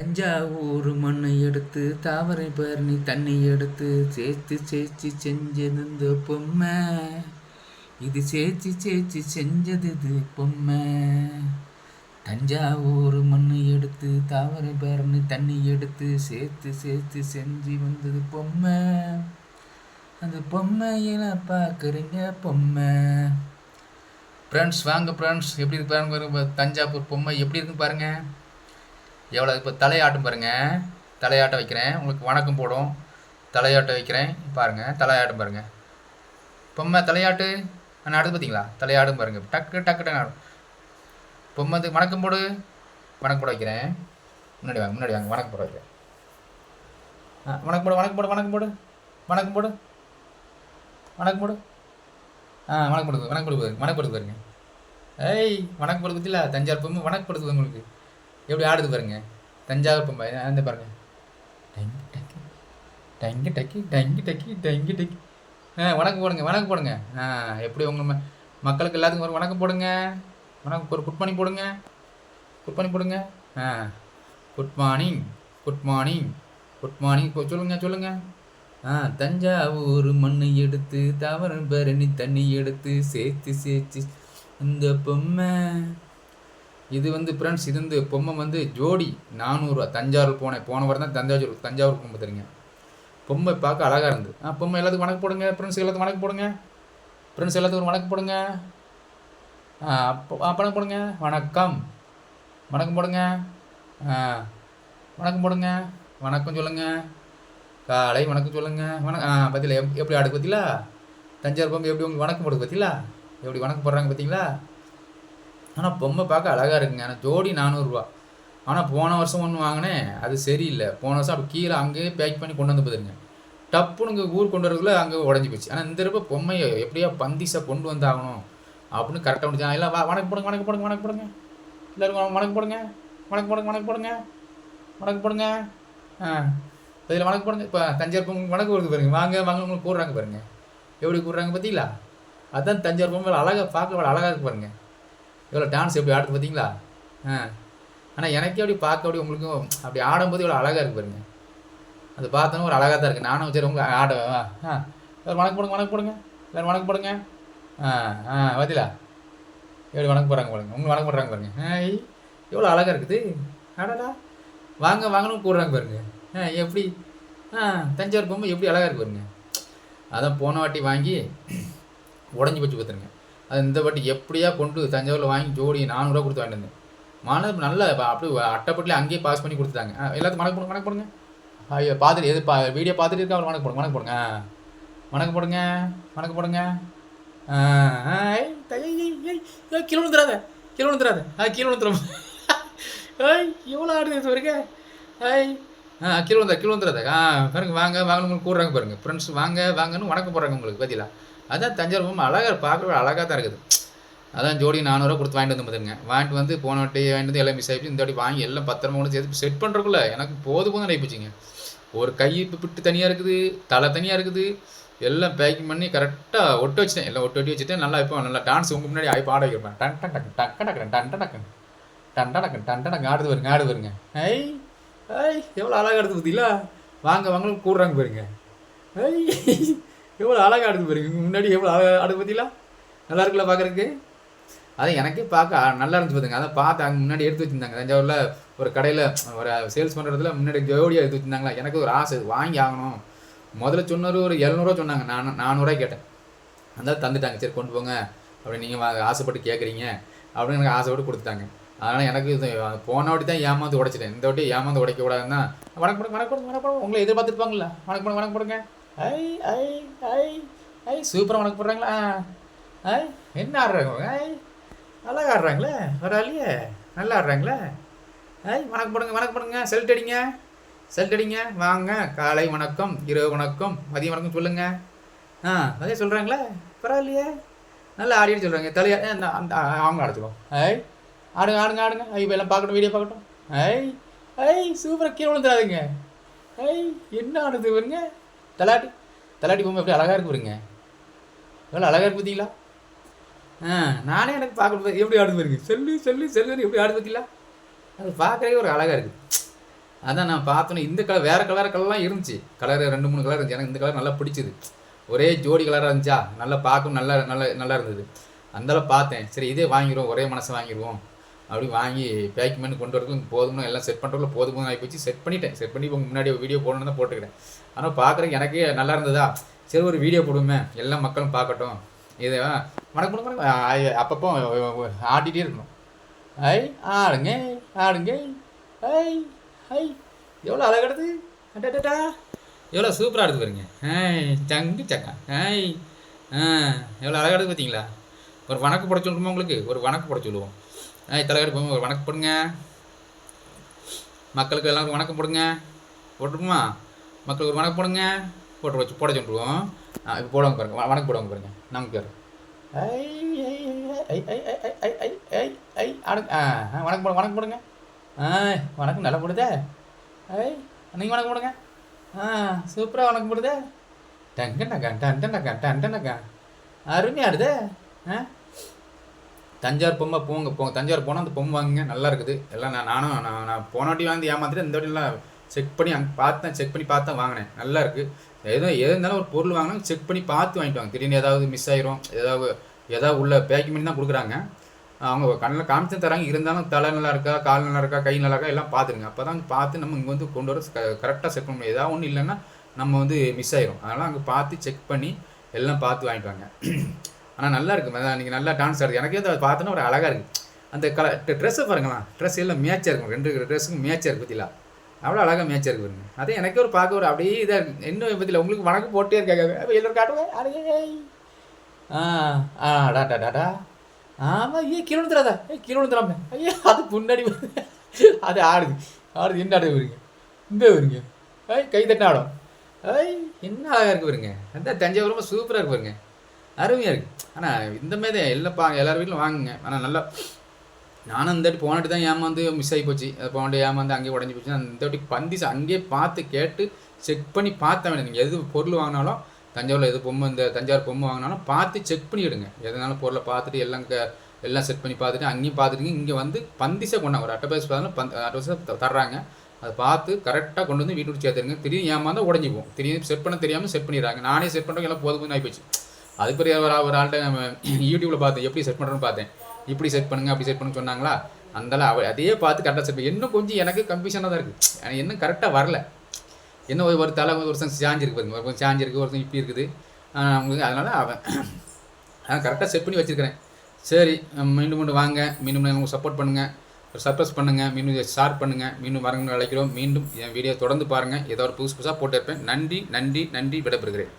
தஞ்சாவூர் மண்ணை எடுத்து தாவரை பரணி தண்ணி எடுத்து சேர்த்து சேர்த்து செஞ்சது பொம்மை. இது சேர்த்து சேர்த்து செஞ்சது இது பொம்மை. தஞ்சாவூர் மண்ணை எடுத்து தாவரை பரணி தண்ணி எடுத்து சேர்த்து சேர்த்து செஞ்சு வந்தது பொம்மை. அந்த பொம்மையில பார்க்குறீங்க பொம்மை. ஃப்ரெண்ட்ஸ் வாங்க ஃப்ரெண்ட்ஸ் எப்படி இருக்கு பாருங்க தஞ்சாவூர் பொம்மை எப்படி இருக்குன்னு பாருங்கள் எவ்வளோ இப்போ தலையாட்டம் பாருங்கள் தலையாட்ட வைக்கிறேன். உங்களுக்கு வணக்கம் போடும். தலையாட்ட வைக்கிறேன். பாருங்கள் தலையாட்டம் பாருங்கள் பொம்மை தலையாட்டு. நான் அடுத்து பார்த்தீங்களா? தலையாடும் பாருங்கள் டக்கு டக்கு டக்கு ஆடும். பொம்மை வந்து வணக்கம் போடு. வணக்கம் போட வைக்கிறேன். முன்னாடி வாங்க முன்னாடி வாங்க. வணக்கம் போட வைக்கிறேன். ஆ வணக்கம் போடு வணக்கம் போடு வணக்கம் போடு. வணக்கம் போடு. வணக்கம் போடு. ஆ வணக்கம் போடுது வணக்கம் போடுது வணக்கம் போடுது பாருங்க. ஏய் வணக்கம் போடுது தஞ்சாவூர் பொம்மை வணக்கம் போடுது உங்களுக்கு. எப்படி ஆடுது பாருங்க. தஞ்சாவூர் பொம்மை அந்த பாருங்க. டங்கி டக்கி டங்கி டக்கி டங்கி டக்கி டங்கி டக்கி. ஆ வணக்கம் போடுங்க வணக்கம் போடுங்க. ஆ எப்படி உங்கள் ம மக்களுக்கு எல்லாத்துக்கும் ஒரு வணக்கம் போடுங்க. வணக்கம் ஒரு குட் மார்னிங் போடுங்க. குட் மார்னிங் போடுங்க. ஆ good morning good morning good morning. சொல்லுங்கள் சொல்லுங்கள் ஆ தஞ்சாவூர் மண்ணை எடுத்து தவறன் பரணி தண்ணி எடுத்து சேர்த்து சேர்த்து இந்த பொம்மை இது வந்து ஃப்ரெண்ட்ஸ் இது வந்து பொம்மை வந்து ஜோடி நானூறுரூவா தஞ்சாவூர் போனேன். போன வாரம் தான் தஞ்சாவூர் தஞ்சாவூர் பொம்மை தெரியுங்க. பொம்மை பார்க்க அழகாக இருந்தது. ஆ பொம்மை எல்லாத்துக்கும் வணக்கம் போடுங்க ஃப்ரெண்ட்ஸ் எல்லாத்துக்கும் வணக்கம் போடுங்க. ஃப்ரெண்ட்ஸ் எல்லாத்துக்கும் வணக்கம் போடுங்க. ஆ அப்போ வணக்கம் போடுங்க. வணக்கம். வணக்கம் போடுங்க. வணக்கம் போடுங்க. வணக்கம் சொல்லுங்கள் காலை வணக்கம் சொல்லுங்கள் வணக்கம் ஆ பார்த்தீங்களா எப் எப்படி ஆடுக்கு பார்த்தீங்களா தஞ்சாவூர் பொம்மை எப்படி உங்களுக்கு வணக்கம் போடுது பார்த்தீங்களா எப்படி வணக்கம் போடுறாங்க பார்த்தீங்களா ஆனால் பொம்மை பார்க்க அழகாக இருக்குங்க. ஆனால் ஜோடி நானூறுரூவா ஆனால் போன வருஷம் ஒன்று வாங்கினேன் அது சரியில்லை. போன வருஷம் அப்படி கீழே அங்கேயே பேக் பண்ணி கொண்டு வந்து பார்த்துருங்க டப்புன்னு இங்கே ஊர் கொண்டு வரதுக்குள்ள அங்கே உடஞ்சி போச்சு. ஆனால் இந்த தடவை பொம்மையை எப்படியா பந்திஸை கொண்டு வந்தாகணும் அப்படின்னு கரெக்டாக முடிச்சாங்க எல்லாம் வா வணக்கம் போடுங்க வணக்கம் போடுங்க வணக்கம் போடுங்க. எல்லோரும் வணக்கம் போடுங்க. வணக்கம் போடுங்க வணக்கம் போடுங்க. வணக்கம் போடுங்க. ஆ இதில் வணக்கம் போடுங்க. இப்போ தஞ்சாவூர் பொம்மை வணக்கம் கொடுத்து பாருங்க. வாங்க வாங்க உங்களுக்கு கூடுறாங்க பாருங்க. எப்படி கூடுறாங்க பார்த்தீங்களா அதான் தஞ்சாவூர் பொம்மை அழகாக பார்க்க அழகாக இருக்கு பாருங்கள் எவ்வளோ டான்ஸ் எப்படி ஆடுது பார்த்தீங்களா ஆ. ஆனால் எனக்கே அப்படி பார்க்க அப்படி உங்களுக்கும் அப்படி ஆடும்போது இவ்வளோ அழகாக இருக்குது பாருங்க. அது பார்த்தோன்னா ஒரு அழகாக தான் இருக்குது நானும் சரி உங்களை ஆட ஆ. வேறு வணக்கம் போடுங்க வணக்கம் போடுங்க. வேறு வணக்கம் போடுங்க. ஆ ஆ பார்த்தீங்களா எப்படி வணக்கம் போடுறாங்க பாருங்க. உங்களை வணக்கம் போடுறாங்க பாருங்க. ஏய் எவ்வளோ அழகாக இருக்குது. ஆடாடா வாங்க வாங்கணும் கூடுறாங்க பாருங்க. ஆ எப்படி? ஆ தஞ்சாவூர் பொம்மை எப்படி அழகாக இருக்கு பாருங்க. அதான் போன வாட்டி வாங்கி உடஞ்சி போச்சு பார்த்துருங்க அது இந்த வாட்டி எப்படியா கொண்டு தஞ்சாவூரில் வாங்கி ஜோடி நானூறுரூவா கொடுத்து வாங்கிட்டு வந்தேன். மாணவர் இப்போ அப்படி அட்டைப்பட்டிலே அங்கேயே பாஸ் பண்ணி கொடுத்துட்டாங்க. எல்லாத்துக்கும் வணக்கம் போடுங்க வணக்கம் போடுங்க. ஐயோ பார்த்துட்டு எது பா வீடியோ பார்த்துட்டு இருக்கா அவர் வணக்கம் போடுங்க. வணக்கம் போடுங்க வணக்கம் போடுங்க. வணக்கம் போடுங்க கீழே விழுந்துடாத கீழே விழுந்துடாத ஆ கீழே விழுந்துடும் ஐய் எவ்வளோ ஆடுது பாருங்க. ஐய் ஆ கீழே வந்துடா கீழே வந்துடாத ஆ பாருங்க வாங்க வாங்க உங்களுக்கு கூடுறாங்க பாருங்க. ஃப்ரெண்ட்ஸ் வாங்க வாங்கன்னு வணக்கம் போடுறாங்க உங்களுக்கு பதிலா அதான் தஞ்சாவூர் பொம்மை அழகாக பார்க்கவே அழகாக தான் இருக்குது. அதான் ஜோடி நானூறுரூவா கொடுத்து வாங்கிட்டு வந்து பார்த்துருங்க வாங்கிட்டு வந்து போன வாட்டி வாங்கிட்டு வந்து எல்லாம் மிஸ் ஆகிடுச்சு இந்த வாட்டி வாங்கி எல்லாம் பத்திரமா கொண்டு சேர்த்து செட் பண்ணுறக்குள்ள எனக்கு போது போதும் ஆகிப்போச்சுங்க ஒரு கை இப்போ பிட்டு தனியாக இருக்குது தலை தனியாக இருக்குது. எல்லாம் பேக்கிங் பண்ணி கரெக்டாக ஒட்டு வச்சிட்டேன். எல்லாம் ஒட்டு ஒட்டி வச்சுட்டேன் நல்லா இப்போ நல்லா டான்ஸ் உங்கள் முன்னாடி ஆகி பாட வைக்கிறேன் டன் டன் டக்கு டக்கு டக்கு டன் டக்கு. டன் டக்கு டன் டன் டக்கு. ஆடுது வருங்க ஆடு வருங்க ஐ ஐ எவ்வளோ அழகாக எடுத்து பார்த்தீங்களா வாங்க வாங்க கூடுறாங்க பாருங்க. ஐ எவ்வளோ அழகாக ஆடுது பாருங்க முன்னாடி எவ்வளோ அழகாக ஆடு பார்த்தீங்களா நல்லா இருக்குல்ல பார்க்குறதுக்கு அதான் எனக்கே பார்க்க நல்லா இருந்துச்சு பார்த்துங்க அதை பார்த்து அங்கே முன்னாடி எடுத்து வச்சுருந்தாங்க. தஞ்சாவூரில் ஒரு கடையில் ஒரு சேல்ஸ் பண்ணுறதுல முன்னாடி ஜோடியாக எடுத்து வச்சுருந்தாங்களா? எனக்கு ஒரு ஆசை வாங்கி ஆகணும். முதல்ல சொன்னது ஒரு எழுநூறுவா சொன்னாங்க. நான் நானூறுரூவா கேட்டேன். அந்த தந்துட்டாங்க. சரி கொண்டு போங்க. அப்படி நீங்கள் ஆசைப்பட்டு கேட்குறீங்க அப்படின்னு எனக்கு ஆசைப்பட்டு கொடுத்துட்டாங்க. அதனால் எனக்கு இது போன வாட்டி தான் ஏமாந்து உடைச்சிட்டேன். இந்த வாட்டி ஏமாந்து உடைக்க கூடாதுன்னா வணக்கம் வணக்கம் வணக்கம் உங்களை எதிர்பார்த்துருப்பாங்களா வணக்கம் வணக்கம் போடுங்க ஐ ஐ ஐ ஐ. சூப்பராக வணக்கம் போடுறாங்களா? ஐ என்ன ஆடுறாங்க? ஐ நல்லா ஆடுறாங்களே? பரவாயில்லையே. நல்லா ஆடுறாங்களே? ஐ வணக்கம் போடுங்க வணக்கம் போடுங்க. செல்ட் அடிங்க. செல்ட் அடிங்க. வாங்க. காலை வணக்கம் இரவு வணக்கம். மதிய வணக்கம் சொல்லுங்க. ஆ அதே சொல்கிறாங்களே பரவாயில்லையே. நல்லா ஆடிட்டு சொல்கிறாங்க தலையா அந்த அவங்க ஆடுச்சுக்கோ ஐ ஆடுங்க ஆடுங்க ஆடுங்க. ஐ இப்போ எல்லாம் பார்க்கட்டும் வீடியோ பார்க்கட்டும். ஐ ஐ சூப்பராக கீழே விழுந்துடாதுங்க. ஐ என்ன ஆடுது பாருங்க. தலாட்டி தலாட்டி பொம்மை எப்படி அழகாக இருக்கு பாருங்க. எவ்வளோ அழகாக இருக்கு பார்த்தீங்களா ஆ நானே எனக்கு பார்க்க எப்படி ஆடுது பாருங்க. செல்லு செல்லு செல்லு எப்படி ஆடுது பார்த்தீங்களா அது பார்க்கறே ஒரு அழகாக இருக்குது அதான் நான் பார்த்தோன்னே இந்த கலர் வேறு கலர் கலர்லாம் இருந்துச்சு. கலர் ரெண்டு மூணு கலர் இருந்துச்சு. எனக்கு இந்த கலர் நல்லா பிடிச்சிது. ஒரே ஜோடி கலராக இருந்துச்சா? நல்லா பார்க்கும் நல்லா நல்லா நல்லா இருந்தது. அந்தளவு பார்த்தேன். சரி இதே வாங்கிடுவோம். ஒரே மனசை வாங்கிடுவோம். அப்படி வாங்கி பேக்கிங் பண்ணி கொண்டு வரதுக்கு போதும்னு எல்லாம் செட் பண்ணுறதுல போதும் ஆகி போச்சு செட் பண்ணிட்டேன். செட் பண்ணி இப்போ முன்னாடி வீடியோ போடணும்னு தான் போட்டுக்கிறேன். ஆனால் பார்க்குறதுக்கு எனக்கு நல்லா இருந்ததா? சரி ஒரு வீடியோ போடுவோமே. எல்லா மக்களும் பார்க்கட்டும். இது வணக்கம் வணக்கம் அப்பப்போ ஆடிட்டே இருக்கணும். ஐ ஆடுங்க ஆடுங்க. ஐ ஐ. எவ்வளோ அழகாடுது அடடா எவ்வளோ சூப்பராக இருக்குது பாருங்க. ஐ சங்கு சக்கா. ஐ ஆ எவ்வளோ அழகாடுது பார்த்தீங்களா ஒரு வணக்கம் போட சொல்லுமா உங்களுக்கு? ஒரு வணக்கம் போட சொல்லுவோம். இத்தனை பேர் வணக்கம் போடுங்க மக்களுக்கு எல்லாருக்கும் வணக்கம் போடுங்க போட்டுருமா மக்களுக்கு ஒரு வணக்கம் போடுங்க போட்டு வச்சு போட சொல்லிடுவோம் இப்போ போடுவாங்க பாருங்க வணக்கம் போடுவாங்க பாருங்க நமக்கு பேர் வணக்கம் போடு வணக்கம் போடுங்க வணக்கம் நல்லா போடுதே ஐ நீங்கள் வணக்கம் போடுங்க ஆ சூப்பராக வணக்கம் போடுதே டங்கண்டக்கா டண்டனக்கா டண்டனக்கா அருமையாடுதே ஆ தஞ்சாவூர் பொம்மை போங்க போங்க. தஞ்சாவூர் போனால் அந்த பொம்மை வாங்குங்க நல்லா இருக்குது. எல்லாம் நான் நானும் நான் நான் போன வாட்டி வாங்கி ஏமாத்திட்டு இந்த வாட்டிலாம் செக் பண்ணி அங்கே பார்த்தேன் செக் பண்ணி பார்த்து தான் வாங்கினேன். நல்லா இருக்குது எதோ எது இருந்தாலும் ஒரு பொருள் வாங்கினா செக் பண்ணி பார்த்து வாங்கிட்டு வாங்க. திடீர்னு ஏதாவது மிஸ் ஆயிரும் ஏதாவது ஏதாவது உள்ள பேக்கிங் பண்ணி தான் கொடுக்குறாங்க. அவங்க கண்ணில் காமிச்சு தராங்க. இருந்தாலும் தலை நல்லா இருக்கா கால் நல்லா இருக்கா கை நல்லா இருக்கா எல்லாம் பார்த்துருங்க. அப்போ தான் பார்த்து நம்ம இங்கே வந்து கொண்டு வர கரெக்டாக செக் பண்ண முடியும். ஏதாவது ஒன்றும் இல்லைன்னா நம்ம வந்து மிஸ் ஆயிரும். அதனால் அங்கே பார்த்து செக் பண்ணி எல்லாம் பார்த்து வாங்கிட்டு வாங்க. ஆனால் நல்லா இருக்கும் அதான் நீங்கள் நல்லா டான்ஸ் ஆடுது. எனக்கே அதை பார்த்தோன்னா ஒரு அழகாக இருக்குது அந்த கலர் ட்ரெஸ்ஸை பாருங்களா ட்ரெஸ் எல்லாம் மேட்சாக இருக்கும். ரெண்டு ட்ரெஸ்ஸுக்கும் மேட்சாக இருக்கு பார்த்தீங்களா அவ்வளோ அழகாக மேட்சாக இருக்கு பாருங்க. அதே எனக்கே ஒரு பார்க்க ஒரு அப்படியே இதாக இருக்குது இன்னும் பற்றியில் உங்களுக்கு வணக்கம் போட்டே இருக்காங்க எல்லோரும் காட்டுவேன் ஆ ஆ டா டா டா ஆமாம் ஐயே கீழே தராதா ஏ கீழே விழுந்துடாம ஐயா அது முன்னாடி அது ஆடுது. ஆடுது. என்ன ஆடுது வருங்க இந்த வருங்க ஐய் கை தட்ட ஆடும். ஐய் என்ன அழகாக இருக்கு பாருங்க. அந்த தஞ்சாவூரமாக சூப்பராக இருக்கு பாருங்க. அருமையாக இருக்கு. ஆனால் இந்த மாதிரி இல்லைப்பா எல்லார் வீட்டிலும் வாங்குங்க. ஆனால் நல்லா நானும் இந்த வாட்டி போனாட்டி தான் ஏமாந்து மிஸ் ஆகி போச்சு. அது ஏமாந்து அங்கேயே உடஞ்சி போச்சு நான் இந்த வாட்டி பந்தி அங்கேயே பார்த்து கேட்டு செக் பண்ணி பார்த்தேன் வேணும் நீங்கள் எது பொருள் வாங்கினாலும் தஞ்சாவூரில் எது பொம்மை இந்த தஞ்சாவூர் பொம்மை வாங்கினாலும் பார்த்து செக் பண்ணி எடுங்க. பொருளை பார்த்துட்டு எல்லாம் க எல்லாம் செட் பண்ணி பார்த்துட்டு அங்கேயும் பார்த்துட்டு இங்கே வந்து பந்திசை கொண்டாங்க. ஒரு அட்டை பேஸ் பார்த்தாலும் பந்த் அட்டை தர்றாங்க. அதை பார்த்து கரெக்டாக கொண்டு வந்து வீட்டுக்கு சேர்த்துருங்க திடீர்னு ஏமாந்தால் உடஞ்சி போகும் திடீர்னு செட் பண்ண தெரியாமல் செட் பண்ணிடுறாங்க. நானே செட் பண்ணுறேன் எல்லாம் போதும் போதும் ஆகிப்போச்சு அதுக்கு பெரிய ஒரு ஒரு ஆள்கிட்ட நம்ம யூடியூப்பில் பார்த்தேன். எப்படி செட் பண்ணுறேன்னு பார்த்தேன். இப்படி செட் பண்ணுங்க அப்படி செட் பண்ணு சொன்னாங்களா? அந்தளவு அவ அதையே பார்த்து கரெக்டாக செட் பண்ணி இன்னும் கொஞ்சம் எனக்கு கன்ஃபியூஷனாக தான் இருக்குது எனக்கு இன்னும் கரெக்டாக வரல. என்ன ஒரு தலை ஒரு வருஷம் சாஞ்சிருக்கு பாருங்க. ஒரு சாஞ்சிருக்கு ஒரு வருஷம் இப்படி இருக்குது. அவங்களுக்கு அதனால் அவன் நான் கரெக்டாக செட் பண்ணி வச்சுருக்கிறேன். சரி மீண்டும் மீண்டும் வாங்க. மீண்டும் உங்களுக்கு சப்போர்ட் பண்ணுங்கள் சர்ப்ரைஸ் பண்ணுங்கள் மீண்டும் ஷேர் பண்ணுங்கள் மீண்டும் வரங்கன்னு அழைக்கிறோம் மீண்டும் என் வீடியோ தொடர்ந்து பாருங்கள் ஏதோ ஒரு புதுசு புதுசாக போட்டிருப்பேன் நன்றி நன்றி நன்றி விடைபெறுகிறேன்.